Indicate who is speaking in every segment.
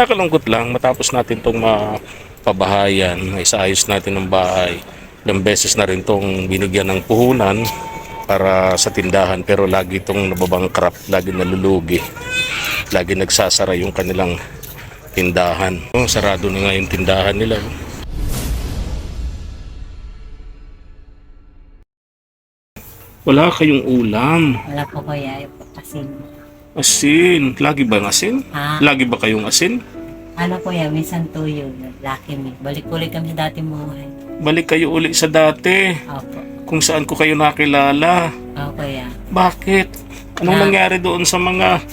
Speaker 1: Nakakalungkot lang matapos natin itong mapabahayan, maisayos natin ng bahay. Ilang beses na rin itong binigyan ng puhunan para sa tindahan pero lagi itong nababangkrap, lagi nalulugi. Lagi nagsasara yung kanilang tindahan. Oh, sarado na nga yung tindahan nila. Wala kayong ulam.
Speaker 2: Wala po kuya, yung po kasi
Speaker 1: Asin. Lagi ba ang asin?
Speaker 2: ha,
Speaker 1: Lagi ba kayong asin?
Speaker 2: ano kuya, minsan tuyo, laki mi. Balik ulit kami sa dating buhay.
Speaker 1: Balik kayo uli sa dati.
Speaker 2: Opo,
Speaker 1: Kung saan ko kayo nakilala.
Speaker 2: oo kuya.
Speaker 1: Bakit? Anong
Speaker 2: Ah.
Speaker 1: nangyari doon sa mga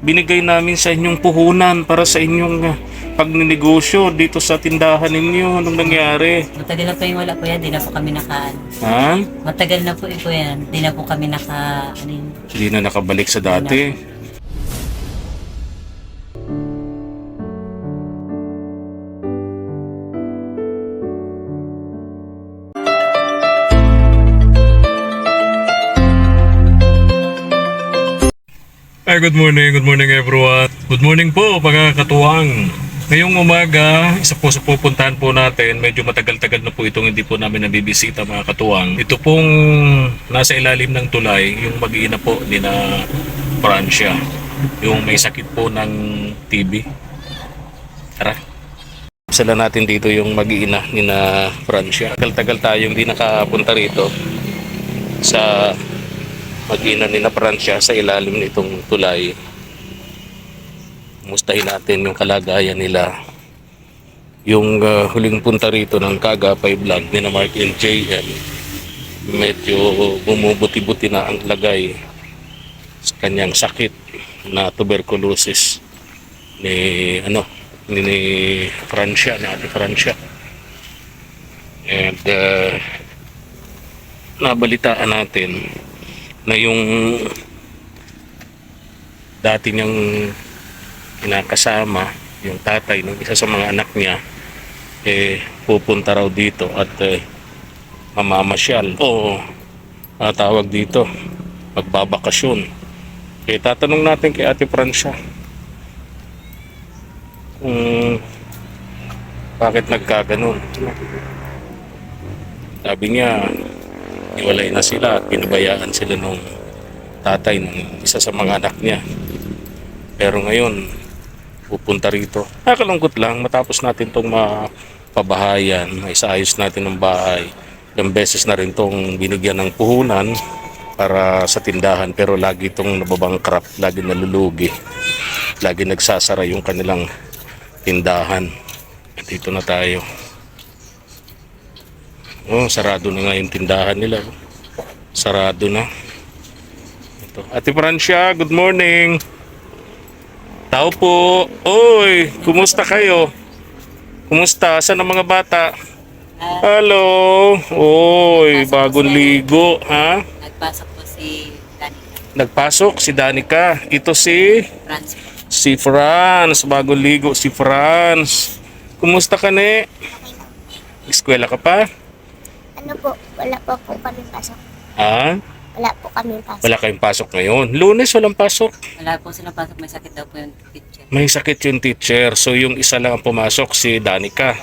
Speaker 1: binigay namin sa inyong puhunan para sa inyong uh, pagninegosyo dito sa tindahan ninyo? Anong nangyari?
Speaker 2: Matagal na po yung wala kuya, di na po kami naka,
Speaker 1: Ha?
Speaker 2: matagal na po eh kuya, di na po kami naka, ano yun,
Speaker 1: Hindi na nakabalik sa dati. Ay, good morning, good morning everyone. Good morning po, mga katuwang. Ngayong umaga, isa po sa pupuntahan po natin, medyo matagal-tagal na po itong hindi po namin nabibisita mga katuwang. Ito pong nasa ilalim ng tulay, yung mag-iina po ni na Francia. Yung may sakit po ng TB. Tara. Sala natin dito yung mag-iina ni na Francia. Tagal-tagal tayong hindi nakapunta rito sa mag-ina ni na Francia sa ilalim nitong tulay. Mustahin natin yung kalagayan nila. Yung uh, huling punta rito ng Kagapay Vlog ni na Mark and JL, medyo bumubuti-buti na ang lagay sa kanyang sakit na tuberculosis ni ano ni, ni Francia, ni Ate Francia. And uh, nabalitaan natin na yung dati niyang kinakasama yung tatay ng isa sa mga anak niya eh pupunta raw dito at eh, mamamasyal. O ah, tawag dito? Magbabakasyon. Eh tatanong natin kay Ate Francia kung bakit nagkaganon. Sabi niya iwalay na sila at pinabayaan sila nung tatay ng isa sa mga anak niya. Pero ngayon, pupunta rito. Nakakalungkot lang matapos natin itong mapabahayan, maisayos natin ng bahay. Ilang beses na rin itong binigyan ng puhunan para sa tindahan pero lagi itong nababangkrap, lagi nalulugi. Lagi nagsasara yung kanilang tindahan. Dito na tayo. Oh, sarado na nga yung tindahan nila. Sarado na. Ito. Ate Francia, good morning. Tao po. Oy, kumusta kayo? Kumusta? Saan ang mga bata? Hello. Oy, bagong ligo, ha?
Speaker 2: Nagpasok po si Danica
Speaker 1: Nagpasok si Danica. Ito si
Speaker 2: France po.
Speaker 1: si Franz. Bagong ligo si Franz. Kumusta ka, ne? Eskwela ka pa?
Speaker 3: Ano po, wala po po kami pasok.
Speaker 1: Ha?
Speaker 3: Wala po kami pasok.
Speaker 1: Wala kayong pasok ngayon. Lunes walang pasok.
Speaker 2: Wala po silang pasok, may sakit daw po yung teacher.
Speaker 1: May sakit yung teacher. So yung isa lang ang pumasok, si Danica.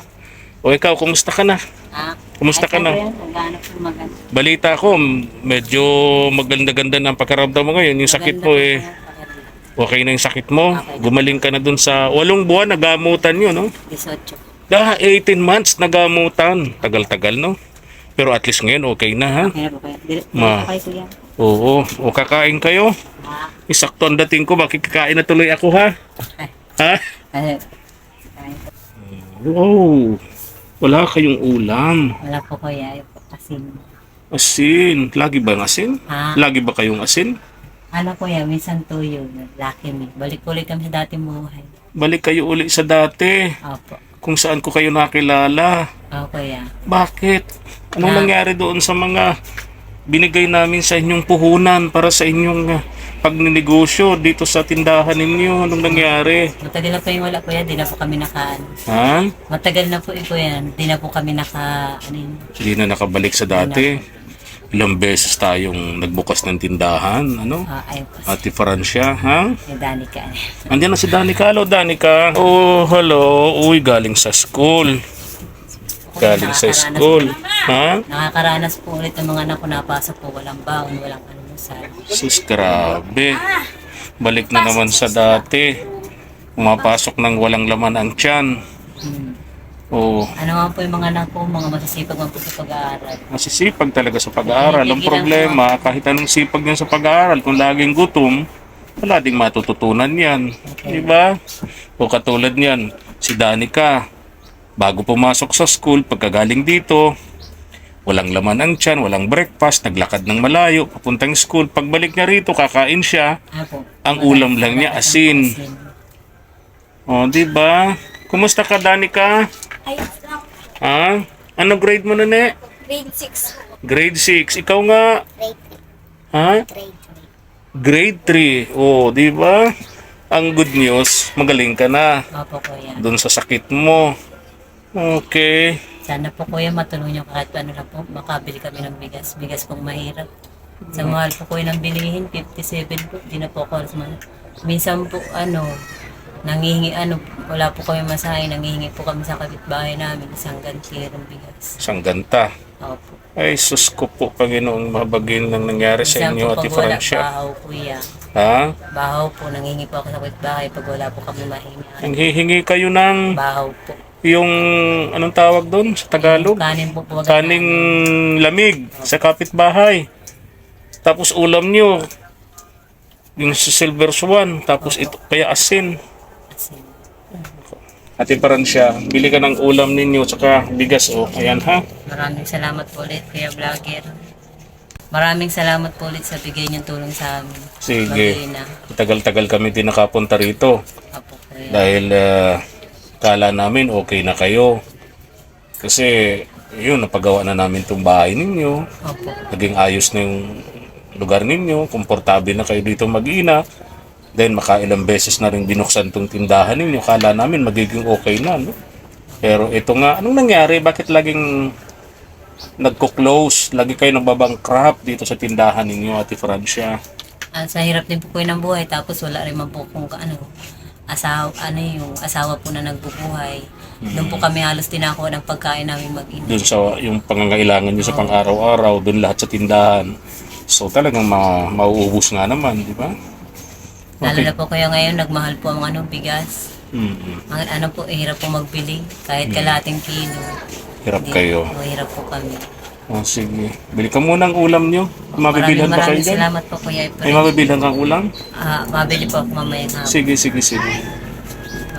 Speaker 1: O ikaw, kumusta ka na?
Speaker 2: Ha?
Speaker 1: Kumusta ka na?
Speaker 2: Naghanap po maganda.
Speaker 1: Balita ko, medyo maganda-ganda ng pagkaramdam mo ngayon. Yung sakit mo eh, okay na yung sakit mo. Gumaling ka na dun sa walong buwan, nagamutan yun, no?
Speaker 2: 18.
Speaker 1: Ah, 18 months nagamutan. Tagal-tagal, no? Pero at least ngayon, okay na, ha?
Speaker 2: Kaya po kaya. Dili,
Speaker 1: Ma.
Speaker 2: Ma. kuya.
Speaker 1: Oo. O kakain kayo?
Speaker 2: Ha?
Speaker 1: Isakto ang dating ko, makikikain na tuloy ako, ha? Ha?
Speaker 2: Eh.
Speaker 1: Oh, wala kayong ulam.
Speaker 2: Wala po kuya, kasi.
Speaker 1: Asin. Lagi ba ang asin?
Speaker 2: Ha?
Speaker 1: Lagi ba kayong asin?
Speaker 2: Ano kuya, minsan tuyo, laki mi. Balik ulit kami sa dating buhay.
Speaker 1: Balik kayo uli sa dati.
Speaker 2: Opo.
Speaker 1: Kung saan ko kayo nakilala.
Speaker 2: Oo kuya.
Speaker 1: Bakit? Anong
Speaker 2: Ah.
Speaker 1: nangyari doon sa mga binigay namin sa inyong puhunan para sa inyong uh, pagninegosyo dito sa tindahan ninyo? Anong nangyari?
Speaker 2: Matagal na po yung wala kuya, di na po kami naka,
Speaker 1: Ha?
Speaker 2: matagal na po eh kuya, di na po kami naka, ano yun,
Speaker 1: Hindi na nakabalik sa dati. Ilang beses tayong nagbukas ng tindahan, ano?
Speaker 2: Ah, ayun po.
Speaker 1: Ate Francia, ha?
Speaker 2: Yung Danica.
Speaker 1: Andiyan na si Danica. Hello, Danica. Oh, hello. Uy, galing sa school. Galing sa school. Ha?
Speaker 2: Nakakaranas po ulit ng mga anak ko napasok po. Walang baon, walang almusal.
Speaker 1: Sus, grabe. Balik na naman sa dati. Pumapasok ng walang laman ang tiyan.
Speaker 2: Hmm.
Speaker 1: Oh,
Speaker 2: Ano nga po yung mga anak ko, mga masasipag man po sa pag-aaral.
Speaker 1: masisipag talaga sa pag-aaral. Ang problema, kahit anong sipag niya sa pag-aaral, kung laging gutom, wala ding matututunan yan. Di ba? O katulad niyan, si Danica, bago pumasok sa school, pagkagaling dito, walang laman ang tiyan, walang breakfast, naglakad ng malayo, papuntang school. Pagbalik niya rito, kakain siya.
Speaker 2: Ah, po.
Speaker 1: Ang ulam lang niya, asin. O, di ba? Kumusta ka, Danica?
Speaker 3: Ayos lang.
Speaker 1: Ha? Ano grade mo na, ne?
Speaker 3: Grade 6.
Speaker 1: Grade 6. Ikaw nga.
Speaker 3: Grade
Speaker 1: Ha?
Speaker 3: 3. Grade 3.
Speaker 1: Grade 3. Oh, di ba? Ang good news, magaling ka na
Speaker 2: Opo, kuya.
Speaker 1: doon sa sakit mo. Okay.
Speaker 2: Sana po kuya matulungan niyo kahit ano lang po, makabili kami ng bigas. Bigas pong mahirap. Sa mahal po kuya ng bilihin, 57 po. Di na po ako alas man. Minsan po ano, nangihingi ano, wala po kami masahe, nangihingi po kami sa kapitbahay namin, isang gantirong bigas.
Speaker 1: Isang ganta.
Speaker 2: Opo.
Speaker 1: Ay, sus ko po, Panginoong mabagin ng nangyari sa
Speaker 2: Minsan
Speaker 1: inyo,
Speaker 2: po
Speaker 1: Ate
Speaker 2: pag wala,
Speaker 1: Francia.
Speaker 2: bahaw kuya.
Speaker 1: Ha?
Speaker 2: Bahaw po, nangihingi po ako sa kapitbahay pag wala po kami mahingi.
Speaker 1: Nanghihingi kayo ng
Speaker 2: Bahaw po.
Speaker 1: Yung, anong tawag doon sa Tagalog?
Speaker 2: Kanin po po.
Speaker 1: Kaning lamig sa kapitbahay. Tapos ulam nyo, yung silver swan. Tapos ito, kaya asin. Ate Francia, bili ka ng ulam ninyo tsaka bigas o. Ayan ha.
Speaker 2: Maraming salamat po ulit, Kuya Vlogger. Maraming salamat po ulit sa bigay niyong tulong sa amin.
Speaker 1: Sige. Tagal-tagal kami din nakapunta rito.
Speaker 2: Apo, Kuya.
Speaker 1: Dahil ah, kala namin okay na kayo. Kasi yun, napagawa na namin itong bahay ninyo.
Speaker 2: Opo.
Speaker 1: Naging ayos na yung lugar ninyo. Komportable na kayo dito mag-ina. Then makailang beses na rin binuksan tong tindahan ninyo. Kala namin magiging okay na. No? Pero ito nga, anong nangyari? Bakit laging nagko-close? Lagi kayo nagbabankrupt dito sa tindahan ninyo, Ate Francia.
Speaker 2: Ah, sa hirap din po kuya ng buhay, tapos wala rin man po kung ano, asawa, ano yung asawa po na nagbubuhay. Doon po kami halos tinako ng pagkain namin mag-ina.
Speaker 1: Doon sa yung pangangailangan nyo sa pang-araw-araw, doon lahat sa tindahan. So talagang ma mauubos nga naman, di ba?
Speaker 2: Lalo na po kaya ngayon, nagmahal po ang ano, bigas.
Speaker 1: Mm-mm.
Speaker 2: Ang ano po, eh, hirap po magbili. Kahit kalating kilo.
Speaker 1: Hirap
Speaker 2: Hindi-
Speaker 1: kayo.
Speaker 2: Oo, hirap po kami.
Speaker 1: Oh, sige. Bili ka muna ng ulam nyo. Mabibilhan ba kayo
Speaker 2: maraming
Speaker 1: dyan?
Speaker 2: salamat po Kuya
Speaker 1: May
Speaker 2: Efren.
Speaker 1: mabibilhan kang ulam?
Speaker 2: Ah, mabili po ako mamaya nga.
Speaker 1: Sige, sige, sige.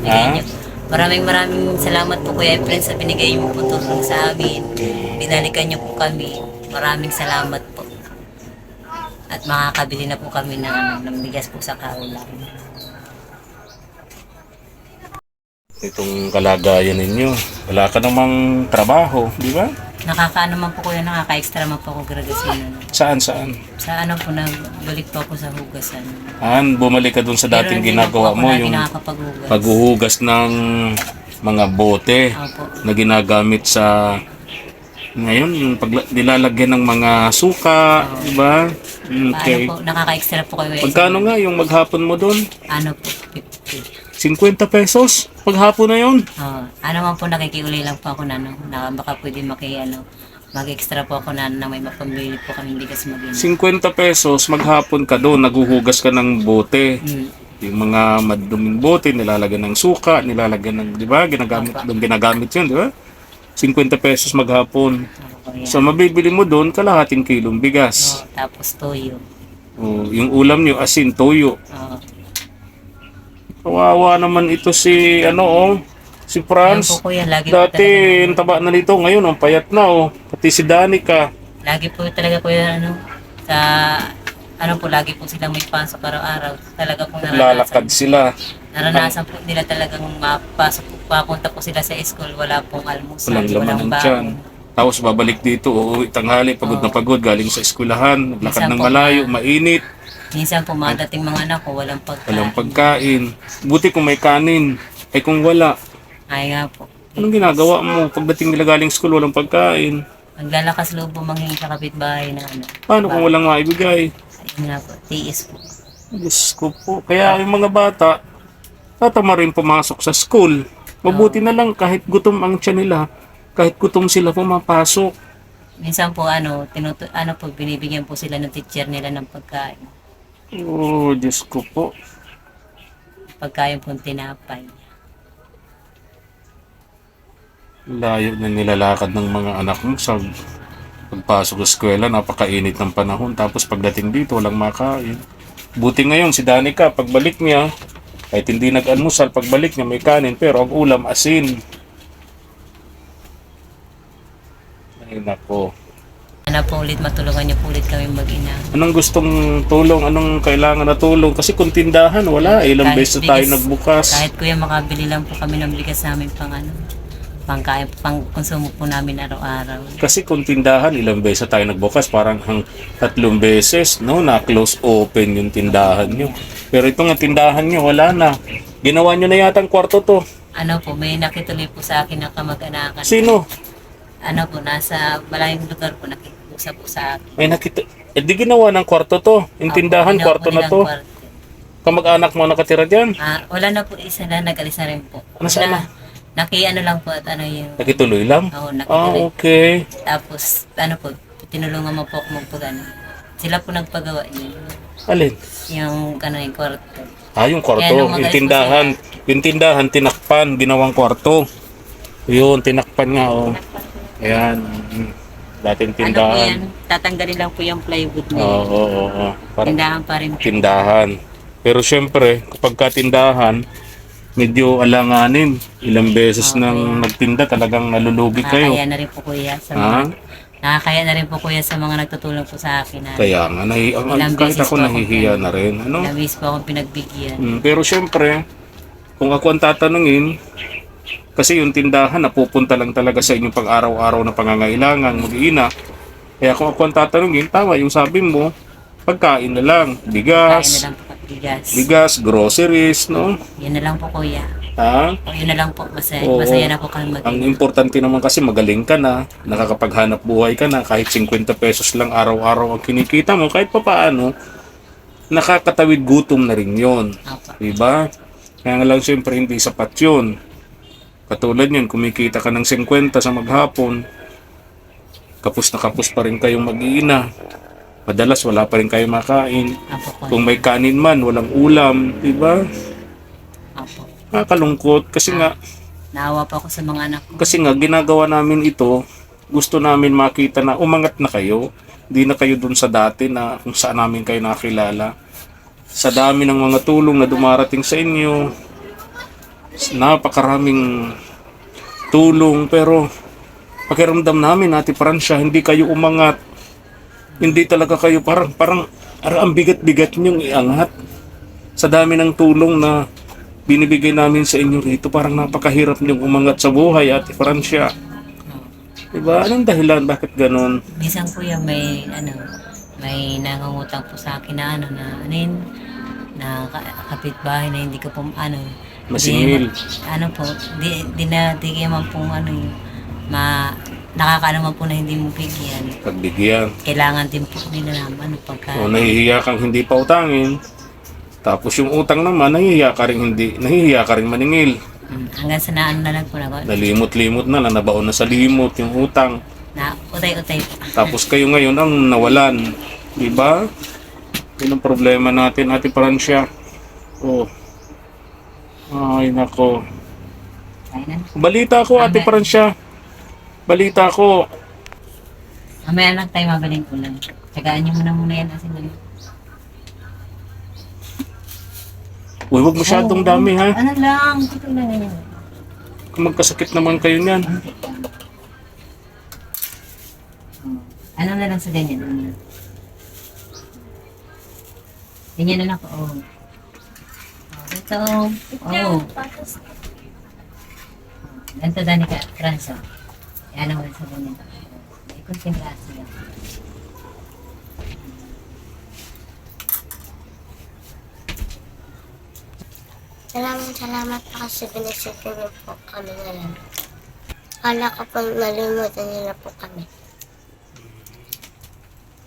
Speaker 1: Ah?
Speaker 2: Maraming maraming salamat po Kuya Efren sa binigay mo po tulong sa amin. Binalikan niyo po kami. Maraming salamat po. At makakabili na po kami ng, ng bigas po sa kaulam.
Speaker 1: Itong kalagayan ninyo. Wala ka namang trabaho, di ba?
Speaker 2: Nakakaano man po kuya, nakaka-extra man po ako gradasinan.
Speaker 1: Saan, saan?
Speaker 2: Sa ano po, nagbalik po ako sa hugasan.
Speaker 1: An, bumalik ka dun sa dating
Speaker 2: hindi na po
Speaker 1: ginagawa
Speaker 2: ako
Speaker 1: mo, yung
Speaker 2: nakakapaghugas.
Speaker 1: paghuhugas ng mga bote
Speaker 2: Opo.
Speaker 1: na ginagamit sa ngayon yung pag nilalagyan ng mga suka, di ba? Okay.
Speaker 2: Paano po, nakaka-extra po kayo.
Speaker 1: Magkano nga yung maghapon mo doon?
Speaker 2: Ano po, 50.
Speaker 1: 50 pesos? Paghapon na yun.
Speaker 2: Oo. ano man po, nakikiuli lang po ako na, ano, na baka pwede maki, ano, mag-extra po ako na, na may mapambili po kami bigas mag
Speaker 1: 50 pesos, maghapon ka doon, naguhugas ka ng bote.
Speaker 2: Hmm.
Speaker 1: Yung mga maduming bote, nilalagyan ng suka, nilalagyan ng, di ba? Ginagamit, doon ginagamit yun, di ba? 50 pesos maghapon.
Speaker 2: Po yan.
Speaker 1: So, mabibili mo doon, kalahating kilong bigas.
Speaker 2: Oo, tapos toyo.
Speaker 1: O, yung ulam nyo, asin, toyo.
Speaker 2: Oo.
Speaker 1: Kawawa naman ito si, ano, oh, si
Speaker 2: Ayun
Speaker 1: Franz.
Speaker 2: po kuya, lagi po
Speaker 1: Dati,
Speaker 2: talaga,
Speaker 1: ang taba na nito, ngayon, ang payat na, oh. Pati si Danica.
Speaker 2: lagi po talaga kuya, ano, sa, ano po, lagi po silang may pasok araw-araw. Talaga po
Speaker 1: Lalakad
Speaker 2: naranasan.
Speaker 1: sila.
Speaker 2: Naranasan po nila talagang mapasok po, papunta po sila sa school, wala pong almusal,
Speaker 1: Walang laman ng
Speaker 2: baon.
Speaker 1: tiyan. Tapos babalik dito, uuwi tanghali, pagod na pagod, galing sa eskwelahan, naglakad
Speaker 2: Minsan
Speaker 1: ng
Speaker 2: po,
Speaker 1: malayo, mainit,
Speaker 2: Minsan po, madating mga anak ko, walang pagkain.
Speaker 1: walang pagkain. Buti kung may kanin, ay kung wala,
Speaker 2: Ay nga po.
Speaker 1: anong ginagawa mo? Pagdating nila galing school, walang pagkain.
Speaker 2: Maglalakas loob po manghingi sa kapitbahay na ano.
Speaker 1: Paano kung walang maibigay?
Speaker 2: Ayun nga po, tiis po.
Speaker 1: Diyos ko po. Kaya yung mga bata, tatama rin pumasok sa school. Mabuti na lang kahit gutom ang tiyan nila, kahit gutom sila pumapasok.
Speaker 2: Minsan po ano, tinutu ano po, binibigyan po sila ng teacher nila ng pagkain.
Speaker 1: Oh, Diyos ko po.
Speaker 2: Pagkain po tinapay.
Speaker 1: Layo na nilalakad ng mga anak mo sa pagpasok sa eskwela, napakainit ng panahon. Tapos pagdating dito, walang makain. Buti ngayon, si Danica, pagbalik niya, kahit hindi nag-almusal, pagbalik niya may kanin, pero ang ulam, asin. Ay, nako.
Speaker 2: Ano po ulit, matulungan niyo po ulit kami mag-ina.
Speaker 1: Anong gustong tulong? Anong kailangan na tulong? Kasi kung tindahan, wala. eh. Ilang
Speaker 2: Kahit
Speaker 1: beses na tayo
Speaker 2: bigas-
Speaker 1: nagbukas.
Speaker 2: Kahit kuya makabili lang po kami ng bigas namin pang ano, pangkain, pang konsumo po namin araw-araw.
Speaker 1: Kasi kung tindahan, ilang beses na tayo nagbukas, parang hang tatlong beses, no, na close open yung tindahan nyo. Pero ito nga tindahan nyo, wala na. Ginawa nyo na yata ang kwarto to.
Speaker 2: Ano po, may nakituloy po sa akin na kamag-anakan.
Speaker 1: Sino?
Speaker 2: Ano po, nasa malayong lugar po nakikusap sa akin.
Speaker 1: May nakita. Eh di ginawa ng kwarto to. Yung tindahan, kwarto na to.
Speaker 2: kwarto.
Speaker 1: Kamag-anak mo nakatira dyan.
Speaker 2: Ah, wala na po isa na nag-alis na rin po.
Speaker 1: Ano sana?
Speaker 2: Naki ano lang po at ano yung
Speaker 1: Nakituloy lang.
Speaker 2: Oo,
Speaker 1: Ah,
Speaker 2: nakituloy.
Speaker 1: okay.
Speaker 2: Tapos ano po, tinulungan mo po ako magpagano. Sila po nagpagawa niya.
Speaker 1: Alin?
Speaker 2: Yung ano yung kwarto.
Speaker 1: Ah, yung kwarto.
Speaker 2: Kaya nung
Speaker 1: Yung tindahan. Yung tindahan, tinakpan. Ginawang kwarto. Yun, tinakpan nga, oh. Ayan. mm. Dating
Speaker 2: Ano po
Speaker 1: tindahan.
Speaker 2: yan? Tatanggalin lang po yung plywood
Speaker 1: Oo,
Speaker 2: niya.
Speaker 1: oo, oo. Parang
Speaker 2: Tindahan pa rin
Speaker 1: tindahan. Pero syempre, kapag ka tindahan, medyo alanganin. Ilang beses
Speaker 2: Okay.
Speaker 1: nang nagtinda, talagang nalulugi kayo.
Speaker 2: Nakakaya na rin po kuya sa
Speaker 1: Ha?
Speaker 2: mga Nakakaya na rin po kuya sa mga nagtutulong po sa akin na
Speaker 1: Kaya nga, nahi, ang,
Speaker 2: Ilang
Speaker 1: kahit
Speaker 2: beses
Speaker 1: ako
Speaker 2: po
Speaker 1: nahihiya na rin. Ano?
Speaker 2: nabis po akong pinagbigyan.
Speaker 1: Mm, pero syempre, kung ako ang tatanungin, kasi yung tindahan napupunta lang talaga sa inyong pang-araw-araw na pangangailangan, mag-iina. Kaya kung ako ang tatanungin, tama yung sabi mo, pagkain na lang,
Speaker 2: Kain na
Speaker 1: bigas,
Speaker 2: lang po bigas.
Speaker 1: bigas, groceries, no?
Speaker 2: Yan na lang po kuya.
Speaker 1: Ha?
Speaker 2: O yun na lang po. Masaya,
Speaker 1: Oo.
Speaker 2: masaya na po kami mag
Speaker 1: Ang importante naman kasi magaling ka na, nakakapaghanap buhay ka na, kahit 50 pesos lang araw-araw ang kinikita mo, kahit pa paano, nakakatawid gutom na rin yon
Speaker 2: Opo.
Speaker 1: Diba? Kaya nga lang siyempre hindi sapat yun. Katulad yun, kumikita ka ng 50 sa maghapon, kapos na kapos pa rin kayong mag-iina. Madalas wala pa rin kayong makain. Kung may kanin man, walang ulam, diba?
Speaker 2: Opo.
Speaker 1: Nakakalungkot kasi nga,
Speaker 2: Naawa pa ako sa mga anak ko.
Speaker 1: kasi nga ginagawa namin ito, gusto namin makita na umangat na kayo. Hindi na kayo dun sa dati na kung saan namin kayo nakilala. Sa dami ng mga tulong na dumarating sa inyo, napakaraming tulong pero pakiramdam namin Ate Francia, hindi kayo umangat. Hindi talaga kayo parang parang ang bigat-bigat niyong iangat. Sa dami ng tulong na binibigay namin sa inyo rito, parang napakahirap niyong umangat sa buhay, Ate Francia. Diba? Anong dahilan? Bakit ganon?
Speaker 2: Minsan kuya may ano, may nangungutang po sa akin na ano na ano yun, na ka- kapitbahay na hindi ko po ano
Speaker 1: Masingil.
Speaker 2: di- ano po, di, di na di kaya man pong ano yung ma nakakaano man po na hindi mo bigyan.
Speaker 1: Pagbigyan.
Speaker 2: Kailangan din po nila na ano pagka
Speaker 1: O nahihiya kang hindi pa utangin. Tapos yung utang naman, nahihiya ka rin hindi, nahihiya ka rin maningil.
Speaker 2: Mm, hanggang sa naano na lang po na,
Speaker 1: Nalimot-limot na, nanabaon na sa limot yung utang.
Speaker 2: na utay-utay po.
Speaker 1: Tapos kayo ngayon ang nawalan. Diba? Yun ang problema natin, Ate Francia. Oh. Ay, nako. Balita ko, Ate
Speaker 2: Amen.
Speaker 1: Francia. Balita ko.
Speaker 2: Mamaya lang tayo mabaling ko lang. Tsagaan niyo muna muna yan kasi mali.
Speaker 1: Uy, huwag masyadong dami ha.
Speaker 2: Ano lang, ito lang yan.
Speaker 1: Kung magkasakit naman kayo niyan.
Speaker 2: Ano na lang sa ganyan? Ano na. Ganyan na lang po. Oh. Oh, ito. Oh. Ganito dani ka, Franso. Yan naman sa ganyan. May kunting klase lang.
Speaker 3: Salamat, salamat po kasi binisipin niyo po kami ngayon. Kala ko pang nalimutan niyo na po kami.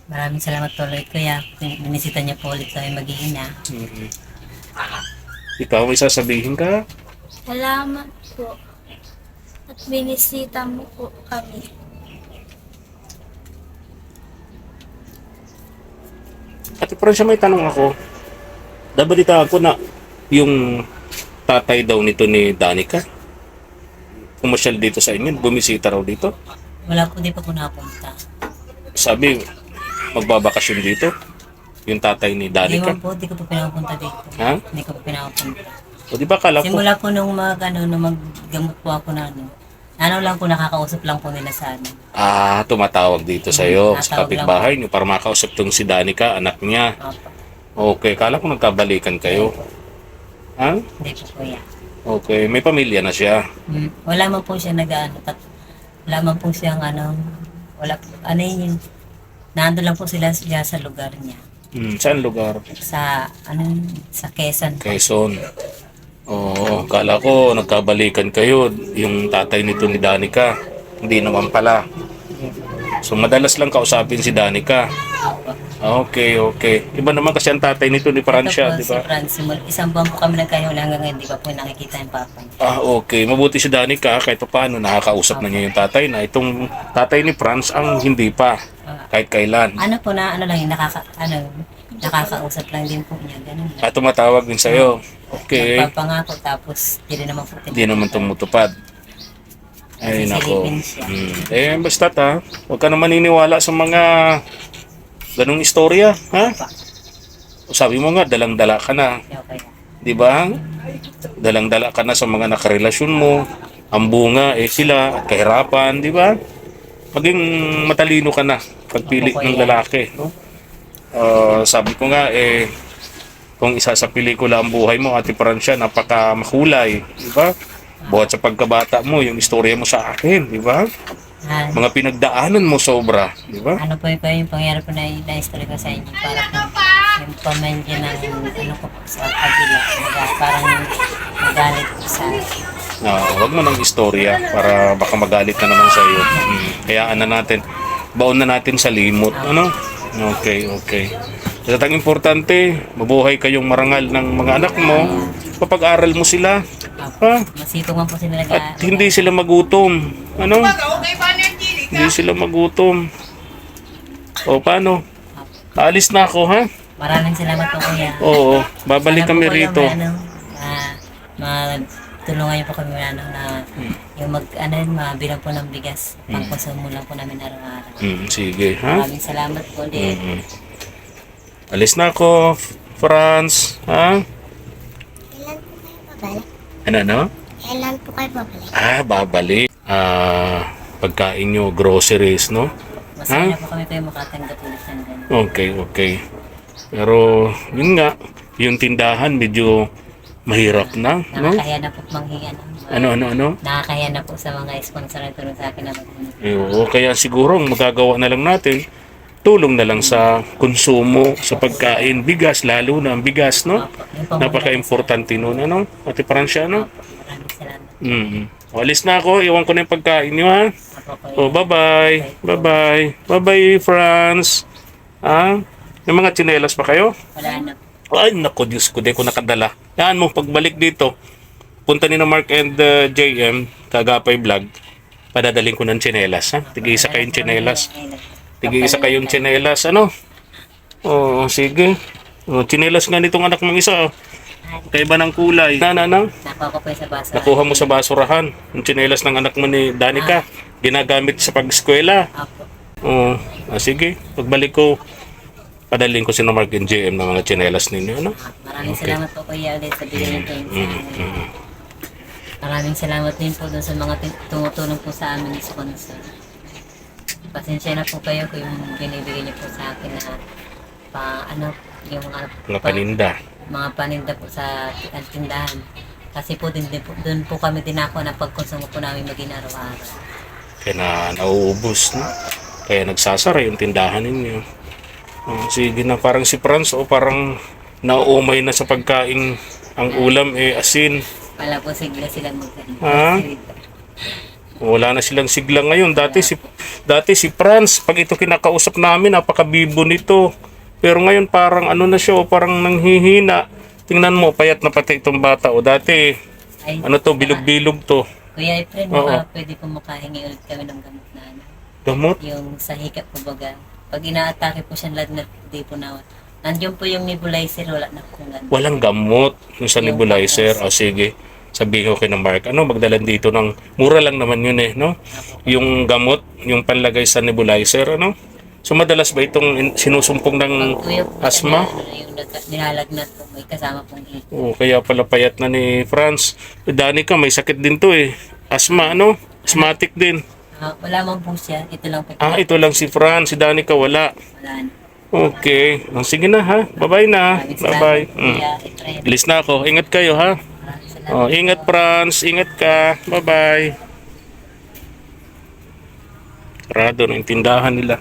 Speaker 2: Maraming salamat po ulit kuya. Binisita niyo po ulit kami mag-iina.
Speaker 1: Mm. Ikaw, may sasabihin ka?
Speaker 3: Salamat po. At binisita mo po kami.
Speaker 1: Ate Francia, may tanong ako. Nabalita ako na yung tatay daw nito ni Danica. Pumasyal dito sa inyo, bumisita raw dito.
Speaker 2: Wala po, di pa po nakapunta.
Speaker 1: Sabi, magbabakasyon dito. Yung tatay ni Danica.
Speaker 2: man po, di ko po pinapunta dito.
Speaker 1: Ha?
Speaker 2: Hindi ko po pinapunta.
Speaker 1: O di ba kala ko?
Speaker 2: Simula po nung mag, ano, nung maggamot po ako na ano, ano lang po, nakakausap lang po nila sa ano.
Speaker 1: Ah, tumatawag dito sa iyo sa kapitbahay niyo para makausap tong si Danica, anak niya.
Speaker 2: Opo.
Speaker 1: Okay, kala ko nagkabalikan kayo. Ha?
Speaker 2: Hindi po kuya.
Speaker 1: Okay, may pamilya na siya.
Speaker 2: Mm, wala man po siya nag-ano, tat, wala man po siyang ano, wala ano yun, nandun lang po sila siya sa lugar niya.
Speaker 1: Hmm, saan lugar?
Speaker 2: Sa, ano, sa Quezon.
Speaker 1: Quezon. Oo, kala ko nagkabalikan kayo, yung tatay nito ni Danica. Hindi naman pala. So madalas lang kausapin si Danica. Okay, okay. Iba naman kasi ang tatay nito ni Francia, di
Speaker 2: si
Speaker 1: ba?
Speaker 2: Franz, simul- isang buwan po kami nagkahula hanggang ngayon, di pa po nakikita yung papa niya.
Speaker 1: Ah, okay. Mabuti si Danica kahit pa paano nakakausap na niya yung tatay na itong tatay ni Franz ang hindi pa kahit kailan.
Speaker 2: ano po na, ano lang, yung nakaka, ano, nakakausap lang din po niya, ganun lang.
Speaker 1: At tumatawag din sa'yo. Okay.
Speaker 2: Nagpapangako, tapos hindi naman po
Speaker 1: Hindi naman tumutupad. Ay, nako. Hmm. Eh, basta ta, huwag ka na maniniwala sa mga ganong istorya, ha? O sabi mo nga, dalang-dala ka na.
Speaker 2: Okay.
Speaker 1: Di ba? Dalang-dala ka na sa mga nakarelasyon mo. Ang bunga, eh sila, at kahirapan, di ba? Maging matalino ka na pagpili
Speaker 2: Opo,
Speaker 1: ng lalaki. No? Ah, sabi ko nga, eh, kung isa sa pelikula ang buhay mo, Ate Francia, napaka makulay, di ba? Buhat sa pagkabata mo, yung istorya mo sa akin, di ba?
Speaker 2: Ah,
Speaker 1: Mga pinagdaanan mo sobra, di ba?
Speaker 2: ano po yung, yung pangyari po na na-story ko sa inyo para po yung pamangkin ng ano ko po sa kabila naga, parang nagalit po sa
Speaker 1: Na wag mo ng istorya para baka magalit na naman sa iyo. Hmm. Kayaan na natin. Baon na natin sa limot, ano? Okay, okay. At ang importante, mabuhay kayong marangal ng mga anak mo. Papag-aral mo sila. Ha?
Speaker 2: masito nga po sila nag
Speaker 1: At hindi sila magutom. Ano? Hindi sila magutom. O paano? Aalis na ako, ha?
Speaker 2: maraming salamat po kuya
Speaker 1: Oo, babalik
Speaker 2: Sana
Speaker 1: kami rito.
Speaker 2: Ano, na matulungan niyo po kami ano, na yung mag ano yun, mabilang po ng bigas pangkonsumo lang po namin araw-araw
Speaker 1: Hmm, sige, ha?
Speaker 2: maraming salamat po ulit
Speaker 1: Mm. Alis na ako, Franz. Ha?
Speaker 3: Kailan po kayo babalik?
Speaker 1: Ano, ano?
Speaker 3: Kailan po kayo babalik?
Speaker 1: Ah, babalik. Ah, pagkain nyo, groceries, no?
Speaker 2: masaya po kami kayo makatanggap ulit ng ganun
Speaker 1: Okay, okay. Pero, yun nga, yung tindahan medyo mahirap na, no?
Speaker 2: nakakahiya na po manghinga ng mga-
Speaker 1: Ano, ano, ano?
Speaker 2: nakakahiya na po sa mga sponsor na tulong sa akin na mag
Speaker 1: Eh, oo, kaya siguro ang magagawa na lang natin, tulong na lang sa konsumo, sa pagkain, bigas, lalo na ang bigas, no?
Speaker 2: Opo, yun po muna.
Speaker 1: Napaka-importante nun, ano? Ate Francia, no?
Speaker 2: Opo, maraming salamat
Speaker 1: Mm. O, alis na ako. Iwan ko na yung pagkain nyo, ha?
Speaker 2: Opo, kuya.
Speaker 1: O, bye-bye. Bye-bye. Bye-bye, Franz. Ha? May mga tsinelas pa kayo?
Speaker 2: wala na
Speaker 1: Ay, naku, Diyos ko, di ko nakadala. Yan mo, pagbalik dito, punta ni na Mark and uh, JM, Kagapay Vlog, padadaling ko ng tsinelas, ha? Tig-isa kayong tsinelas. Tig-isa kayong tsinelas, ano? Oo, sige. O, tsinelas nga nitong anak mong isa, oh. Kaiba ng kulay. Na, na, na.
Speaker 2: nakuha ko po yung sa basa
Speaker 1: Nakuha mo sa basurahan. Yung tsinelas ng anak mo ni Danica. Ginagamit sa pag-eskwela.
Speaker 2: Opo.
Speaker 1: Oo. Ah, sige. Pagbalik ko, padaling ko si Mark and JM ng mga tsinelas ninyo. Ano?
Speaker 2: Maraming salamat po kuya ulit sa bigay niyo tulong sa amin. Maraming salamat din po dun sa mga tin- tumutulong po sa amin sa sponsor. Pasensya na po kayo kung yung binibigay niyo po sa akin na pa ano yung mga
Speaker 1: Mga
Speaker 2: pa-
Speaker 1: paninda.
Speaker 2: mga paninda po sa t- tindahan. Kasi po din, din po, dun po kami din ako na pagkonsumo po namin maging araw-araw.
Speaker 1: Kaya na nauubos. No? Kaya nagsasara yung tindahan ninyo. Oh, sige na, parang si Franz o parang nauumay na sa pagkain ang ulam eh asin.
Speaker 2: Wala po sigla sila magkano.
Speaker 1: Ha? Wala na silang sigla ngayon. Dati si dati si Franz, pag ito kinakausap namin, napakabibo nito. Pero ngayon parang ano na siya, oh, parang nanghihina. Tingnan mo, payat na pati itong bata. O dati,
Speaker 2: Ay,
Speaker 1: ano to, bilog-bilog to.
Speaker 2: Kuya Efren,
Speaker 1: Oo.
Speaker 2: baka pwede po makahingi ulit kami ng gamot na ano.
Speaker 1: Gamot?
Speaker 2: Yung sa hikap po baga. Pag inaatake po siya lagnat, di po na. Nandiyon po yung nebulizer, wala na po ganun.
Speaker 1: Walang gamot. Yung sa
Speaker 2: Yung
Speaker 1: nebulizer. O sige, sabihin ko kay ng Mark, ano, magdalan dito ng, mura lang naman yun eh, no? Yung gamot, yung panlagay sa nebulizer, ano? So madalas ba itong in- sinusumpong ng
Speaker 2: Pag kuya po,
Speaker 1: asma?
Speaker 2: ano, yung nag- nilalagnat po, may kasama pong hikap.
Speaker 1: Oo, kaya pala payat na ni Franz. Eh, Danica, may sakit din to eh. Asma, ano? Asthmatic din.
Speaker 2: Ah, wala man po siya, ito lang po.
Speaker 1: Ah, ito lang si Franz. Si Danica wala.
Speaker 2: Wala na.
Speaker 1: Okay. Oh, sige na ha. Bye-bye na. Bye-bye. Mm.
Speaker 2: Kuya Efren.
Speaker 1: Ilis na ako. Ingat kayo ha. Oh, ingat Franz. Ingat ka. Bye-bye. Rado ng tindahan nila.